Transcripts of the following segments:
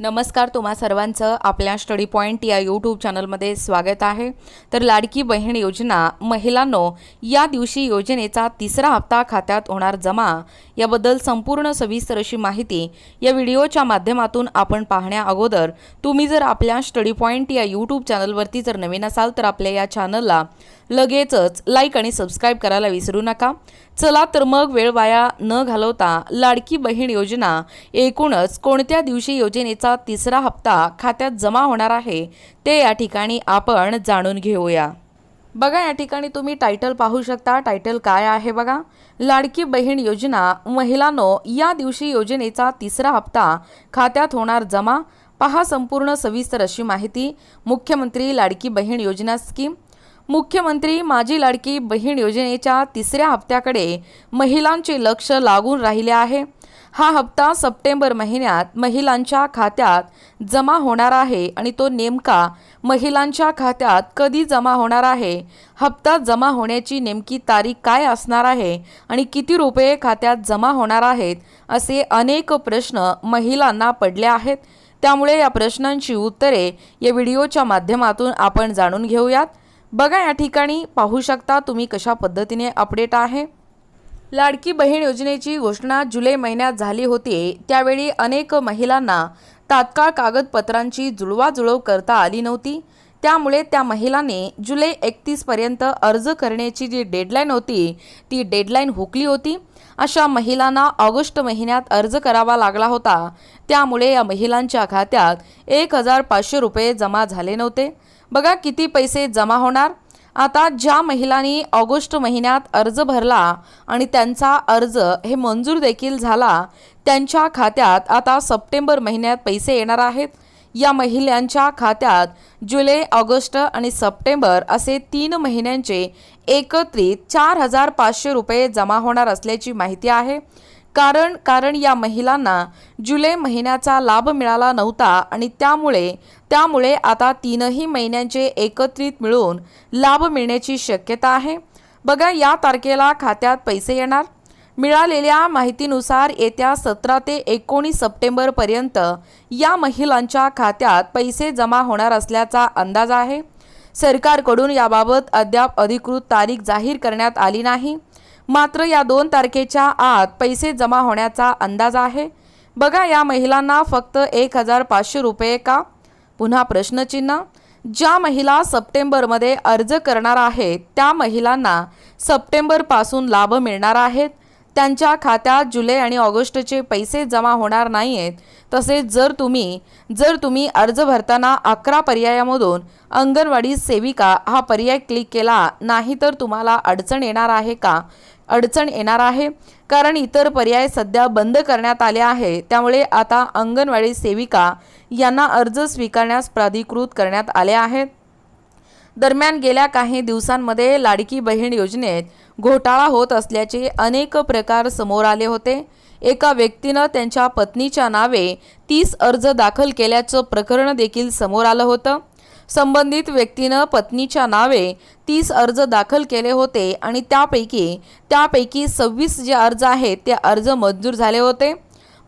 नमस्कार तुम्हा सर्वांचं आपल्या स्टडी पॉईंट या यूट्यूब चॅनलमध्ये स्वागत आहे. तर लाडकी बहीण योजना महिलांनो या दिवशी योजनेचा तिसरा हप्ता खात्यात होणार जमा. याबद्दल संपूर्ण सविस्तर अशी माहिती या व्हिडिओच्या माध्यमातून आपण पाहण्या अगोदर. तुम्ही जर आपल्या स्टडी पॉईंट या यूट्यूब चॅनलवरती जर नवीन असाल तर आपल्या या चॅनलला लगेचच लाईक आणि सबस्क्राईब करायला विसरू नका. चला तर मग वेळ वाया न घालवता लाडकी बहीण योजना एकूणच कोणत्या दिवशी योजनेचा तिसरा हप्ता खात्यात जमा होणार आहे ते या ठिकाणी आपण जाणून घेऊया. बघा या ठिकाणी तुम्ही टायटल पाहू शकता. टायटल काय आहे बघा? लाडकी बहीण योजना महिलांनो या दिवशी योजनेचा तिसरा हप्ता खात्यात होणार जमा. पहा संपूर्ण सविस्तर अशी माहिती. मुख्यमंत्री लाडकी बहीण योजना स्कीम. मुख्यमंत्री माझी लाडकी बहीण योजनेच्या तिसऱ्या हप्त्याकडे महिलांचे लक्ष लागून राहिले आहे. हा हप्ता सप्टेंबर महिन्यात महिलांच्या खात्यात जमा होणार आहे आणि तो नेमका महिलांच्या खात्यात कधी जमा होणार आहे? हप्ता जमा होण्याची नेमकी तारीख काय असणार आहे आणि किती रुपये खात्यात जमा होणार आहेत असे अनेक प्रश्न महिलांना पडले आहेत. त्यामुळे या प्रश्नांची उत्तरे या व्हिडिओच्या माध्यमातून आपण जाणून घेऊयात. बघा या ठिकाणी पाहू शकता तुम्ही कशा पद्धतीने अपडेट आहे. लाडकी बहीण योजनेची घोषणा जुलै महिन्यात झाली होती. त्यावेळी अनेक महिलांना तात्काळ कागदपत्रांची जुळवाजुळव करता आली नव्हती. त्यामुळे त्या महिलांनी जुलै एकतीसपर्यंत अर्ज करण्याची जी डेडलाईन होती ती डेडलाईन हुकली होती. अशा महिलांना ऑगस्ट महिन्यात अर्ज करावा लागला होता. त्यामुळे या महिलांच्या खात्यात एक हजार पाचशे रुपये जमा झाले नव्हते. बघा किती पैसे जमा होणार. आता ज्या महिलांनी ऑगस्ट महिन्यात अर्ज भरला आणि त्यांचा अर्ज हे मंजूर देखील झाला त्यांच्या खात्यात आता सप्टेंबर महिन्यात पैसे येणार आहेत. या महिलांच्या खात्यात जुलै ऑगस्ट आणि सप्टेंबर असे तीन महिन्यांचे एकत्रित चार हजार पाचशे रुपये जमा होणार असल्याची माहिती आहे. कारण कारण या महिलांना जुलै महिन्याचा लाभ मिळाला नव्हता आणि त्यामुळे त्यामुळे आता तीनही महिन्यांचे एकत्रित मिळून लाभ मिळण्याची शक्यता आहे. बघा या तारखेला खात्यात पैसे येणार. मिळालेल्या माहितीनुसार येत्या सतरा ते एकोणीस सप्टेंबरपर्यंत या महिलांच्या खात्यात पैसे जमा होणार असल्याचा अंदाज आहे. सरकारकडून याबाबत अद्याप अधिकृत तारीख जाहीर करण्यात आली नाही. मात्र या दोन तारखेच्या आत पैसे जमा होण्याचा अंदाज आहे. बघा या महिलांना फक्त एक हजार पाचशे रुपये का? पुन्हा प्रश्नचिन्ह. ज्या महिला सप्टेंबरमध्ये अर्ज करणार आहेत त्या महिलांना सप्टेंबरपासून लाभ मिळणार आहेत. त्यांच्या खात्यात जुलै आणि ऑगस्टचे पैसे जमा होणार नाही आहेत तसेच जर तुम्ही जर तुम्ही अर्ज भरताना अकरा पर्यायामधून अंगणवाडी सेविका हा पर्याय क्लिक केला नाही तर तुम्हाला अडचण येणार आहे का? अडचण येणार आहे कारण इतर पर्याय सध्या बंद करण्यात आले आहे. त्यामुळे आता अंगणवाडी सेविका यांना अर्ज स्वीकारण्यास प्राधिकृत करण्यात आले आहेत. दरम्यान गेल्या काही दिवसांमध्ये लाडकी बहीण योजनेत घोटाळा होत असल्याचे अनेक प्रकार समोर आले होते. एका व्यक्तीनं त्यांच्या पत्नीच्या नावे तीस अर्ज दाखल केल्याचं प्रकरण देखील समोर आलं होतं. संबंधित व्यक्तीनं पत्नीच्या नावे तीस अर्ज दाखल केले होते आणि त्यापैकी त्यापैकी सव्वीस जे अर्ज आहेत ते अर्ज मंजूर झाले होते.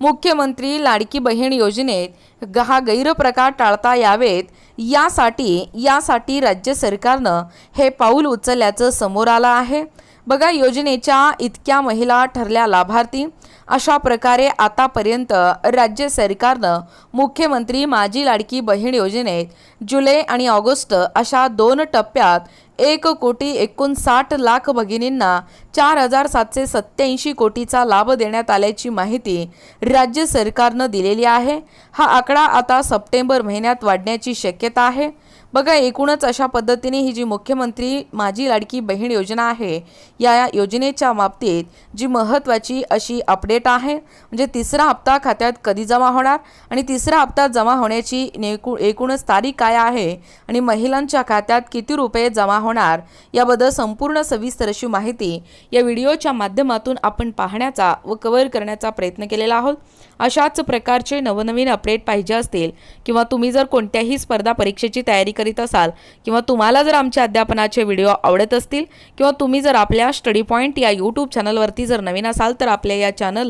मुख्यमंत्री लाडकी बहीण योजनेत हा गैरप्रकार टाळता यावेत. यासाठी यासाठी राज्य सरकारनं हे पाऊल उचलल्याचं समोर आलं आहे. बघा योजनेच्या इतक्या महिला ठरल्या लाभार्थी. अशा प्रकारे आतापर्यंत राज्य सरकारनं मुख्यमंत्री माझी लाडकी बहीण योजनेत जुलै आणि ऑगस्ट अशा दोन टप्प्यात एक कोटी एकोणसाठ लाख भगिनींना चार हजार सातशे सत्याऐंशी कोटीचा लाभ देण्यात आल्याची माहिती राज्य सरकारनं दिलेली आहे. हा आकडा आता सप्टेंबर महिन्यात वाढण्याची शक्यता आहे. बघा एकूणच अशा पद्धतीने ही जी मुख्यमंत्री माझी लाडकी बहीण योजना आहे या योजनेच्या बाबतीत जी महत्त्वाची अशी अपडेट आहे. म्हणजे तिसरा हप्ता खात्यात कधी जमा होणार आणि तिसरा हप्ता जमा होण्याची नेकू एकूणच तारीख काय आहे आणि महिलांच्या खात्यात किती रुपये जमा होणार याबद्दल संपूर्ण सविस्तर अशी माहिती या व्हिडिओच्या माध्यमातून आपण पाहण्याचा व कव्हर करण्याचा प्रयत्न केलेला आहोत. अशाच प्रकारचे नवनवीन अपडेट पाहिजे असतील किंवा तुम्ही जर कोणत्याही स्पर्धा परीक्षेची तयारी करीत असाल किंवा तुम्हाला जर आमच्या अध्यापनाचे व्हिडिओ आवडत असतील किंवा तुम्ही जर आपल्या स्टडी पॉईंट या यूट्यूब चॅनलवरती जर नवीन असाल तर आपल्या या चॅनलला